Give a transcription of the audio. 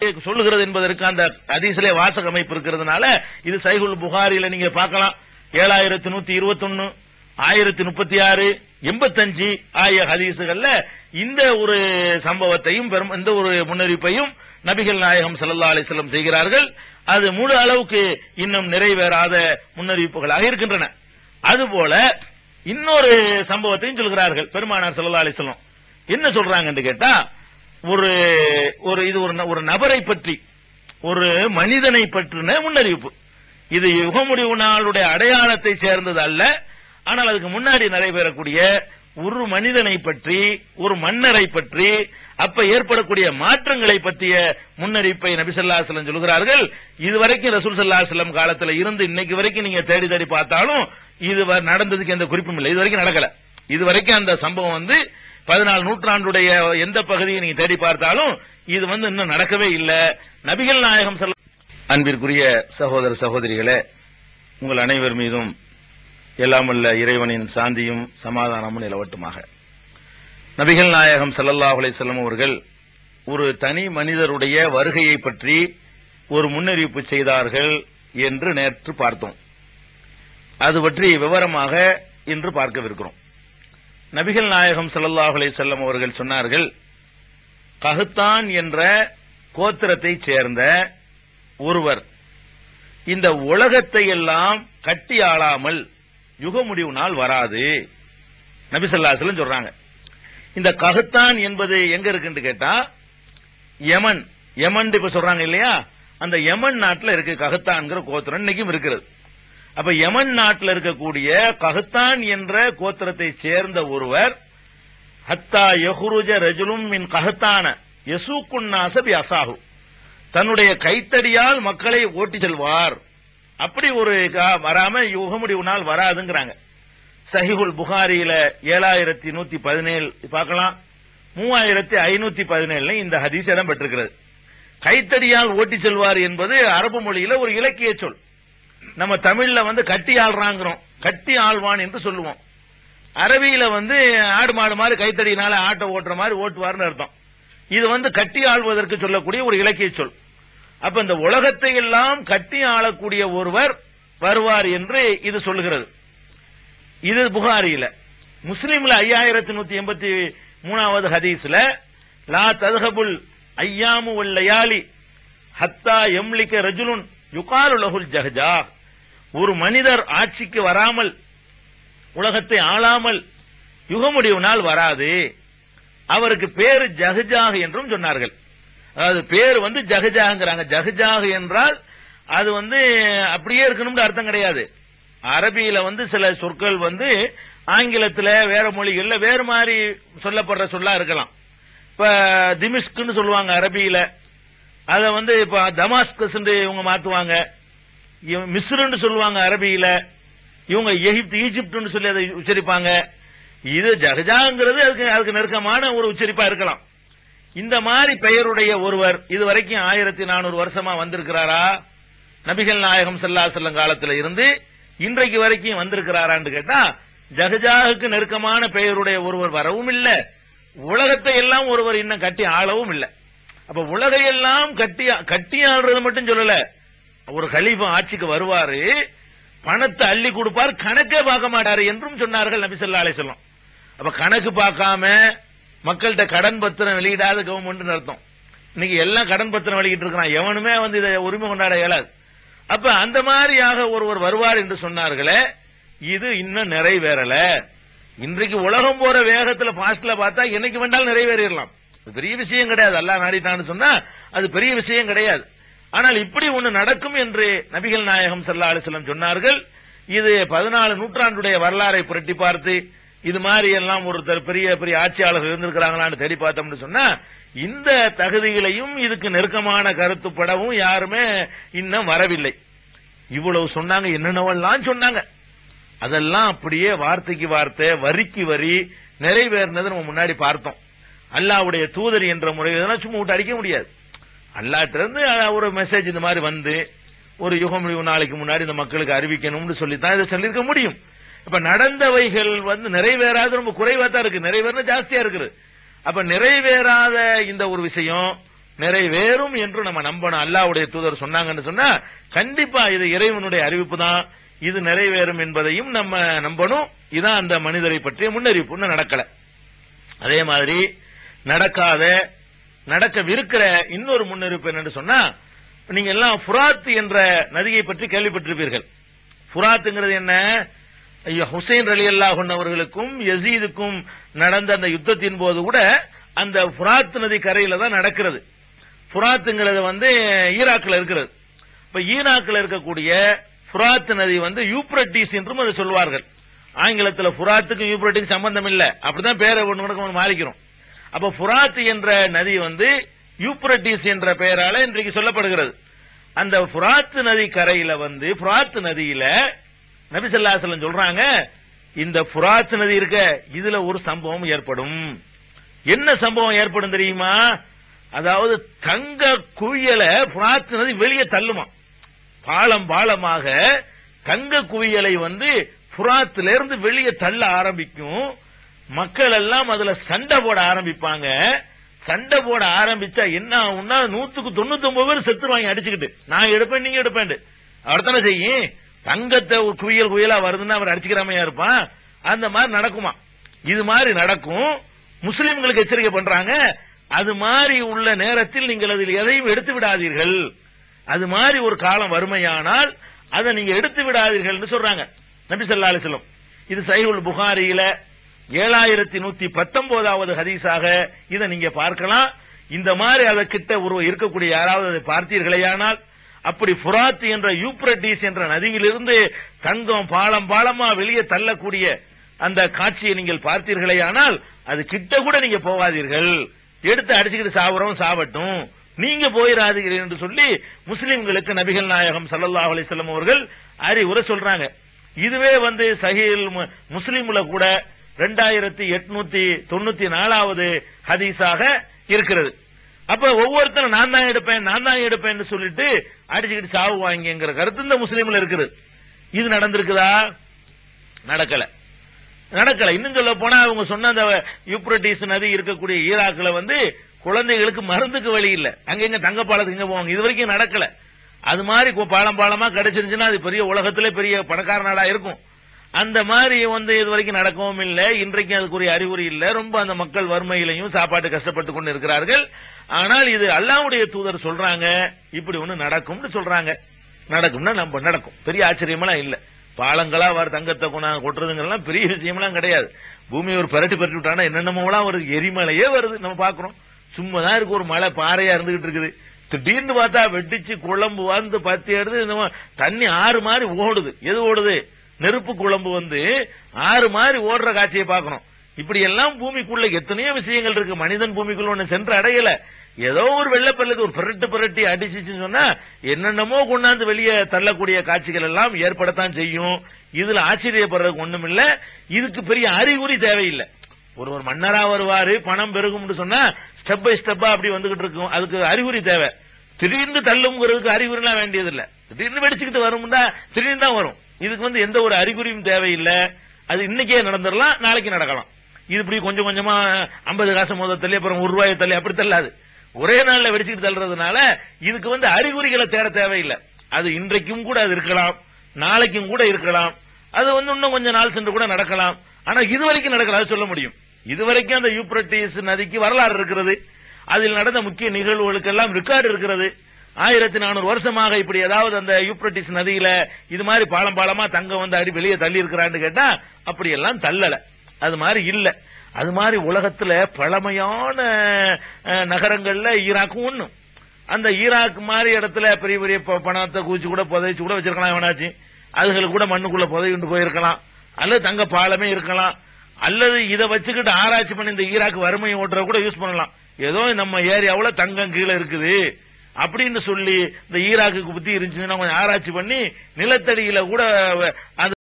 சொல்லுகிறது என்பதற்கு அந்த ஹதீஸிலே வாசக அமைப்பு இருக்கிறதுனால இது சைகுல் புகாரில நீங்க பார்க்கலாம். ஏழாயிரத்தி நூத்தி இருபத்தி ஆயிரத்தி முப்பத்தி ஆறு எண்பத்தஞ்சு ஆகிய ஹதீசுகள்ல இந்த ஒரு சம்பவத்தையும் பெரும் இந்த ஒரு முன்னறிப்பையும் நபிகள் நாயகம் சல்லா அலைஹி செய்கிறார்கள். அது முழு அளவுக்கு இன்னும் நிறைவேறாத முன்னறிவிப்புகளாக இருக்கின்றன. அதுபோல இன்னொரு சம்பவத்தையும் சொல்கிறார்கள் பெருமானார் சல்லா அலைஹி என்ன சொல்றாங்கன்னு கேட்டா ஒரு ஒரு இது ஒரு ந- ஒரு நபரை பற்றி ஒரு மனிதனை பற்றின முன்னறிவிப்பு. இது யுகமுடிவு நாளுடைய அடையாளத்தை சேர்ந்தது அல்ல. ஆனால் அதுக்கு முன்னாடி நடைபெறக்கூடிய ஒரு மனிதனை பற்றி ஒரு மன்னரை பற்றி அப்ப ஏற்படக்கூடிய மாற்றங்களை பற்றிய முன்னறிவிப்பை நபி ஸல்லல்லாஹு சொல்கிறார்கள். இதுவரைக்கும் ரசூல் ஸல்லல்லாஹு அலைஹி இருந்து இன்னைக்கு வரைக்கும் நீங்க தேடி தேடி பார்த்தாலும் இது வ- நடந்ததுக்கு எந்த குறிப்பும் இல்லை. இது வரைக்கும் நடக்கல. இது வரைக்கும் அந்த சம்பவம் வந்து பதினாலு நூற்றாண்டுடைய எந்த பகுதியை நீங்க தேடி பார்த்தாலும் இது வந்து இன்னும் நடக்கவே இல்லை. நபிகள் நாயகம் செல்ல அன்பிற்குரிய சகோதர சகோதரிகளே உங்கள் அனைவர் மீதும் எல்லாமல்ல இறைவனின் சாந்தியும் சமாதானமும் நிலவட்டுமாக. நபிகள் நாயகம் செல்லல்லாஹுலே அலைஹி அவர்கள் ஒரு தனி மனிதருடைய வருகையை பற்றி ஒரு முன்னறிவிப்பு செய்தார்கள் என்று நேற்று பார்த்தோம். அது பற்றி விவரமாக இன்று பார்க்கவிருக்கிறோம். நபிகள் நாயகம் சல்லாஹ் அலைஹி செல்லம் அவர்கள் சொன்னார்கள் கஹத்தான் என்ற கோத்திரத்தைச் சேர்ந்த ஒருவர் இந்த உலகத்தை எல்லாம் கட்டி ஆளாமல் யுக முடிவு நாள் வராது. நபி ஸல்லல்லாஹு சொல்றாங்க. இந்த கஹத்தான் என்பது எங்க இருக்குன்னு கேட்டா யமன் யமன் இப்ப சொல்றாங்க இல்லையா? அந்த யமன் நாட்டில் இருக்கு கஹத்தான்கிற கோத்திரம் இன்னைக்கும் இருக்கிறது. அப்ப யமன் நாட்டில் இருக்கக்கூடிய கஹத்தான் என்ற கோத்திரத்தை சேர்ந்த ஒருவர் ஹத்தா யஹ்ருஜ ரஜுலும் மின் கஹத்தான யசூக்குன்னாசபி அசாகு தன்னுடைய கைத்தடியால் மக்களை ஓட்டி செல்வார். அப்படி ஒரு வராம யுக முடிவு நாள் வராதுங்கிறாங்க. சஹிஹுல் புகாரியில ஏழாயிரத்தி நூத்தி பதினேழு பார்க்கலாம். மூவாயிரத்தி ஐநூத்தி பதினேழுல இந்த ஹதீஸ் இடம் பெற்றிருக்கிறது. கைத்தடியால் ஓட்டி செல்வார் என்பது அரபு மொழியில ஒரு இலக்கிய சொல். நம்ம தமிழ்ல வந்து கட்டி ஆள்றாங்கிறோம். கட்டி ஆள்வான் என்று சொல்லுவோம். அரபியில வந்து ஆடு மாடு மாதிரி கைத்தடியினால ஆட்டை ஓட்டுற மாதிரி ஓட்டுவார்னு அர்த்தம். இது வந்து கட்டி ஆள்வதற்கு சொல்லக்கூடிய ஒரு இலக்கிய சொல். அப்ப இந்த உலகத்தை எல்லாம் கட்டி ஆளக்கூடிய ஒருவர் வருவார் என்று இது சொல்லுகிறது. இது புகாரியில. முஸ்லீம்ல ஐயாயிரத்தி நூத்தி எண்பத்தி மூணாவது ஹதீஸ்ல லா ததுஹபுல் ஐயாமு வல் லயாலி ஹத்தா எம்லிக்க ரஜுலுன் யுகாலு லஹுல் ஜஹஜா. ஒரு மனிதர் ஆட்சிக்கு வராமல் உலகத்தை ஆளாமல் யுகமுடிவு நாள் வராது. அவருக்கு பேரு ஜகஜாக என்றும் சொன்னார்கள். அதாவது பேர் வந்து ஜஹஜாங்கிறாங்க ஜகஜாக என்றால் அது வந்து அப்படியே இருக்கணும்னு அர்த்தம் கிடையாது. அரபியில வந்து சில சொற்கள் வந்து ஆங்கிலத்தில் வேற மொழிகள்ல வேறு மாதிரி சொல்லப்படுற சொல்லா இருக்கலாம். இப்ப திமிஷ்குன்னு சொல்லுவாங்க அரபியில. அதை வந்து இப்ப தமாஸ்கஸ் இவங்க மாத்துவாங்க. மிஸ்ருன்னு சொல்லுவாங்க அரபியில. இவங்க எகிப்து ஈஜிப்ட்னு சொல்லி அதை உச்சரிப்பாங்க. இது ஜஹஜாங்கிறது அதுக்கு அதுக்கு நெருக்கமான ஒரு உச்சரிப்பா இருக்கலாம். இந்த மாதிரி பெயருடைய ஒருவர் இதுவரைக்கும் ஆயிரத்தி நானூறு வருஷமா வந்திருக்கிறாரா? நபிகள் நாயகம் சல்லா செல்லம் காலத்தில் காலத்துல இருந்து இன்றைக்கு வரைக்கும் வந்திருக்கிறாரான்னு கேட்டா ஜஹஜாகுக்கு நெருக்கமான பெயருடைய ஒருவர் வரவும் இல்லை. உலகத்தை எல்லாம் ஒருவர் இன்னும் கட்டி ஆளவும் இல்லை. அப்ப உலகையெல்லாம் கட்டி கட்டி ஆள்றது மட்டும் சொல்லல. ஒரு கலீஃபா ஆட்சிக்கு வருவாரு பணத்தை அள்ளி கொடுப்பார் கணக்கே பார்க்க மாட்டாரு என்றும் சொன்னார்கள் நபி ஸல்லல்லாஹு அலைஹி அப்ப கணக்கு பார்க்காம மக்கள்கிட்ட கடன் பத்திரம் வெளியிடாத கவர்மெண்ட் அர்த்தம். இன்னைக்கு எல்லாம் கடன் பத்திரம் வெளியிட்டு இருக்கிறான். எவனுமே வந்து இதை உரிமை கொண்டாட இயலாது. அப்ப அந்த மாதிரியாக ஒருவர் வருவார் என்று சொன்னார்களே இது இன்னும் நிறைவேறல. இன்றைக்கு உலகம் போற வேகத்துல பாஸ்ட்ல பார்த்தா என்னைக்கு வேண்டாலும் நிறைவேறிடலாம். பெரிய விஷயம் கிடையாது. அல்லா நாடிட்டான்னு சொன்னா அது பெரிய விஷயம் கிடையாது. ஆனால் இப்படி ஒன்று நடக்கும் என்று நபிகள் நாயகம் ஸல்லல்லாஹு அலைஹி சொன்னார்கள். இது பதினாலு நூற்றாண்டுடைய வரலாறை புரட்டி பார்த்து இது மாதிரி எல்லாம் ஒருத்தர் பெரிய பெரிய ஆட்சியாளர்கள் இருந்திருக்கிறாங்களான்னு தேடி பார்த்தோம்னு சொன்னா இந்த தகுதிகளையும் இதுக்கு நெருக்கமான கருத்துப்படவும் யாருமே இன்னும் வரவில்லை. இவ்வளவு சொன்னாங்க என்னென்னவெல்லாம் சொன்னாங்க. அதெல்லாம் அப்படியே வார்த்தைக்கு வார்த்தை வரிக்கு வரி நிறைவேறினது நம்ம முன்னாடி பார்த்தோம். அல்லாவுடைய தூதர் என்ற முறையில் சும்மா விட்டு அடிக்க முடியாது. அல்லாட்டிருந்து ஒரு மெசேஜ் இந்த மாதிரி வந்து ஒரு யுகம் நாளைக்கு முன்னாடி இந்த மக்களுக்கு அறிவிக்கணும்னு சொல்லித்தான் இதை சொல்லியிருக்க முடியும். இப்ப நடந்தவைகள் வந்து நிறைவேறாத ரொம்ப குறைவா தான் இருக்கு. நிறைவேறின ஜாஸ்தியா இருக்குது. அப்ப நிறைவேறாத இந்த ஒரு விஷயம் நிறைவேறும் என்று நம்ம நம்பணும். அல்லாஹ்வுடைய தூதர் சொன்னாங்கன்னு சொன்னா கண்டிப்பா இது இறைவனுடைய அறிவிப்பு தான். இது நிறைவேறும் என்பதையும் நம்ம நம்பணும். இதான் அந்த மனிதரை பற்றிய முன்னறிவிப்பு. நடக்கல. அதே மாதிரி நடக்காத நடக்கவிருக்கிற இன்னொரு முன்னறிவிப்பு என்னன்னு சொன்னா நீங்க எல்லாம் ஃபுராத் என்ற நதியை பற்றி கேள்விப்பட்டிருப்பீர்கள். ஃபுராத்துங்கிறது என்ன? ஐயோ ஹுசைன் அலி அல்லாஹ் அவர்களுக்கும் யசீதுக்கும் நடந்த அந்த யுத்தத்தின் போது கூட அந்த புராத் நதி கரையில தான் நடக்கிறது. புராத்துங்கிறது வந்து ஈராக்ல இருக்கிறது. இப்ப ஈராக்ல இருக்கக்கூடிய புராத் நதி வந்து யூப்ரட்டிஸ் என்றும் அதை சொல்வார்கள். ஆங்கிலத்தில் ஃபுராத்துக்கும் யூப்ரட்டிஸ் சம்பந்தம் இல்லை. அப்படிதான் பேரை ஒன்று மாறிக்கிறோம். அப்ப ஃபுராத் என்ற நதி வந்து யூப்ரட்டிஸ் என்ற பெயரால இன்றைக்கு சொல்லப்படுகிறது. அந்த புராத்து நதி கரையில வந்து புராத்து நதியில நபிசல்லாசலம் சொல்றாங்க இந்த புராத்து நதி இருக்க இதுல ஒரு சம்பவம் ஏற்படும். என்ன சம்பவம் ஏற்படும் தெரியுமா? அதாவது தங்க குவியலை புராத்து நதி வெளியே தள்ளுமா? பாலம் பாலமாக தங்க குவியலை வந்து புராத்துலேருந்து வெளியே தள்ள ஆரம்பிக்கும். மக்கள் எல்லாம் அதுல சண்டை போட ஆரம்பிப்பாங்க. சண்டை போட ஆரம்பிச்சா என்ன ஆகும்னா நூத்துக்கு தொண்ணூத்தி ஒன்பது பேர் செத்துருவாங்க அடிச்சுக்கிட்டு நான் எடுப்பேன் நீங்க எடுப்பேன் அவர்தானே செய்யும். தங்கத்தை ஒரு குவியல் குவியலா வருதுன்னா அவர் அடிச்சுக்கிறாமையா இருப்பான். அந்த மாதிரி நடக்குமா? இது மாதிரி நடக்கும். முஸ்லிம்களுக்கு எச்சரிக்கை பண்றாங்க. அது மாதிரி உள்ள நேரத்தில் நீங்கள் அதில் எதையும் எடுத்து விடாதீர்கள். அது மாதிரி ஒரு காலம் வறுமையானால் அதை நீங்க எடுத்து விடாதீர்கள் சொல்றாங்க. நபி ஸல்லல்லாஹு அலைஹி இது சைகுல் புகாரியில ஏழாயிரத்தி நூத்தி பத்தொன்பதாவது ஹதீஸாக இதை நீங்க பார்க்கலாம். இந்த மாதிரி அதை கிட்ட ஒரு இருக்கக்கூடிய யாராவது அதை பார்த்தீர்களேயானால் அப்படி புராத் என்ற யூப்ரட்டிஸ் என்ற நதியிலிருந்து தங்கம் பாலம் பாலமா வெளியே தள்ளக்கூடிய அந்த காட்சியை நீங்கள் பார்த்தீர்களேயானால் அது கிட்ட கூட நீங்க போகாதீர்கள். எடுத்து அடிச்சுக்கிட்டு சாவறோம் சாவட்டும். நீங்க போயிடாதீர்கள் என்று சொல்லி முஸ்லிம்களுக்கு நபிகள் நாயகம் சல்லாஹ் அலைஹி அவர்கள் அறிவுரை சொல்றாங்க. இதுவே வந்து சஹீல் முஸ்லீம்ல கூட ரெண்டாயிரத்தி எட்நூத்தி தொண்ணூத்தி நாலாவது ஹதீஸாக இருக்கிறது. அப்ப ஒவ்வொருத்தரும் நான் தான் எடுப்பேன் நான் தான் எடுப்பேன்னு சொல்லிட்டு அடிச்சுக்கிட்டு சாவு வாங்கிங்கிற கருத்து இந்த முஸ்லீம்ல இருக்குது. இது நடந்திருக்குதா? நடக்கல. நடக்கல. இன்னும் சொல்ல போனா அவங்க சொன்ன அந்த யூப்ரட்டிஸ் நதி இருக்கக்கூடிய ஈராக்ல வந்து குழந்தைகளுக்கு மருந்துக்கு வழி இல்ல. அங்க எங்க தங்க பாலத்துக்கு எங்க போவாங்க. இது வரைக்கும் நடக்கல. அது மாதிரி பாலம் பாலமா கிடைச்சிருந்துச்சுன்னா அது பெரிய உலகத்திலே பெரிய பணக்கார நாடா இருக்கும். அந்த மாதிரி வந்து இது வரைக்கும் நடக்கவும் இல்லை. இன்றைக்கும் அதுக்குரிய அறிகுறி இல்லை. ரொம்ப அந்த மக்கள் வறுமையிலையும் சாப்பாட்டு கஷ்டப்பட்டு கொண்டு இருக்கிறார்கள் ஆனால் இது அல்லாவுடைய தூதர் சொல்றாங்க இப்படி ஒண்ணு நடக்கும்னு சொல்றாங்க. நடக்கும்னா நம்ம நடக்கும். பெரிய ஆச்சரியமெல்லாம் இல்லை. பாலங்களா வர தங்கத்தை கொண்டாங்க கொட்டுறதுங்கெல்லாம் பெரிய விஷயமெல்லாம் கிடையாது. பூமி ஒரு பரட்டி பரட்டி விட்டானா என்னென்னமோலாம் வருது எரிமலையே வருது. நம்ம பாக்குறோம் சும்மா தான் இருக்கு ஒரு மழை பாறையா இருந்துகிட்டு இருக்குது. திடீர்னு பார்த்தா வெட்டிச்சு குழம்பு வந்து பத்தி எடுத்து இந்த தண்ணி ஆறு மாதிரி ஓடுது. எது ஓடுது? நெருப்பு குழம்பு வந்து ஆறு மாதிரி ஓடுற காட்சியை பார்க்கணும். இப்படி எல்லாம் பூமிக்குள்ள எத்தனையோ விஷயங்கள் இருக்கு. மனிதன் பூமிக்குள்ள ஒண்ணு சென்று அடையல. ஏதோ ஒரு வெள்ளப்பல்லுக்கு ஒரு பிரட்டு பிரட்டி அடிச்சிச்சுன்னு சொன்னா என்னென்னமோ கொண்டாந்து வெளியே தள்ளக்கூடிய காட்சிகள் எல்லாம் ஏற்படத்தான் செய்யும். இதுல ஆச்சரியப்படுறதுக்கு ஒண்ணும் இல்ல இதுக்கு பெரிய அறிகுறி தேவையில்லை. ஒரு ஒரு மன்னரா வருவாரு பணம் பெருகும்னு சொன்னா ஸ்டெப் பை ஸ்டெப்பா அப்படி வந்துகிட்டு இருக்கும். அதுக்கு அறிகுறி தேவை. திடீர்னு தள்ளுங்கிறதுக்கு அறிகுறி எல்லாம் வேண்டியது இல்ல திடீர்னு வெடிச்சுக்கிட்டு வரும்னா திடீர்னு தான் வரும். இதுக்கு வந்து எந்த ஒரு அறிகுறியும் தேவையில்லை. அது இன்னைக்கே நடந்துடலாம் நாளைக்கு நடக்கலாம். இது இப்படி கொஞ்சம் கொஞ்சமா ஐம்பது காசு மோத தள்ளி அப்புறம் ஒரு ரூபாய் தள்ளி அப்படி தள்ளாது. ஒரே நாள்ல வெடிச்சுட்டு தள்ளுறதுனால இதுக்கு வந்து அறிகுறிகளை தேட தேவையில்லை. அது இன்றைக்கும் கூட அது இருக்கலாம் நாளைக்கும் கூட இருக்கலாம். அது வந்து இன்னும் கொஞ்சம் நாள் சென்று கூட நடக்கலாம். ஆனா இது வரைக்கும் நடக்கல அது சொல்ல முடியும். இது வரைக்கும் அந்த யூப்ரட்டிஸ் நதிக்கு வரலாறு இருக்கிறது. அதில் நடந்த முக்கிய நிகழ்வுகளுக்கெல்லாம் ரெக்கார்டு இருக்கிறது. ஆயிரத்தி நானூறு வருஷமாக இப்படி ஏதாவது அந்த யூப்ரட்டிஸ் நதியில இது மாதிரி பாலம் பாலமா தங்கம் வந்து அடி வெளியே தள்ளி இருக்கிறான்னு கேட்டா அப்படி எல்லாம் தள்ளல. அது மாதிரி இல்ல. அது மாதிரி உலகத்துல பழமையான நகரங்கள்ல ஈராக்கும் ஒண்ணு அந்த ஈராக் மாதிரி இடத்துல பெரிய பெரிய ப- பணத்தை கூச்சி கூட புதைச்சு கூட வச்சிருக்கலாம் வேணாச்சு அதுகளுக்கு கூட மண்ணுக்குள்ள புதையுண்டு போயிருக்கலாம். அல்லது தங்க பாலமே இருக்கலாம். அல்லது இதை வச்சுக்கிட்டு ஆராய்ச்சி பண்ணி இந்த ஈராக் வறுமையை ஓட்டுற கூட யூஸ் பண்ணலாம். ஏதோ நம்ம ஏரியாவில் தங்கம் கீழே இருக்குது. அப்படின்னு சொல்லி இந்த ஈராக்குக்கு புத்தி இருந்துச்சுன்னா கொஞ்சம் ஆராய்ச்சி பண்ணி நிலத்தடியில கூட அது